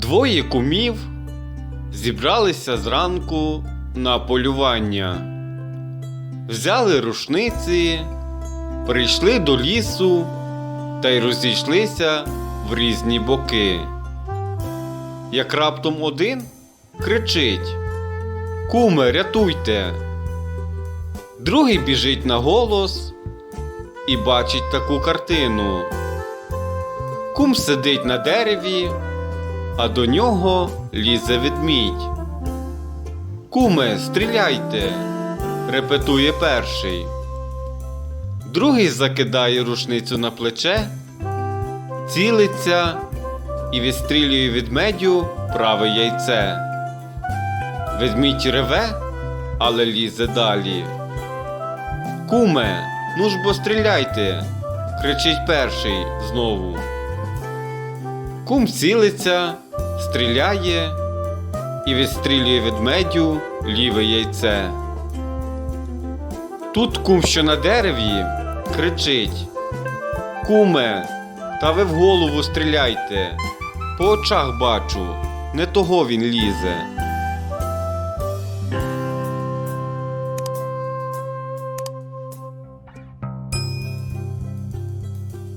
Двоє кумів зібралися зранку на полювання. Взяли рушниці, прийшли до лісу та й розійшлися в різні боки. Як раптом один кричить Куме, рятуйте. Другий біжить на голос і бачить таку картину. Кум сидить на дереві, а до нього лізе ведмідь. Куме, стріляйте, репетує перший. Другий закидає рушницю на плече, цілиться і відстрілює ведмедю праве яйце. Ведмідь реве, але лізе далі. Куме, ну ж бо стріляйте, кричить перший знову. Кум цілиться, стріляє і відстрілює ведмедю ліве яйце. Тут кум, що на дереві, кричить Куме, та ви в голову стріляйте. По очах бачу, не того він лізе.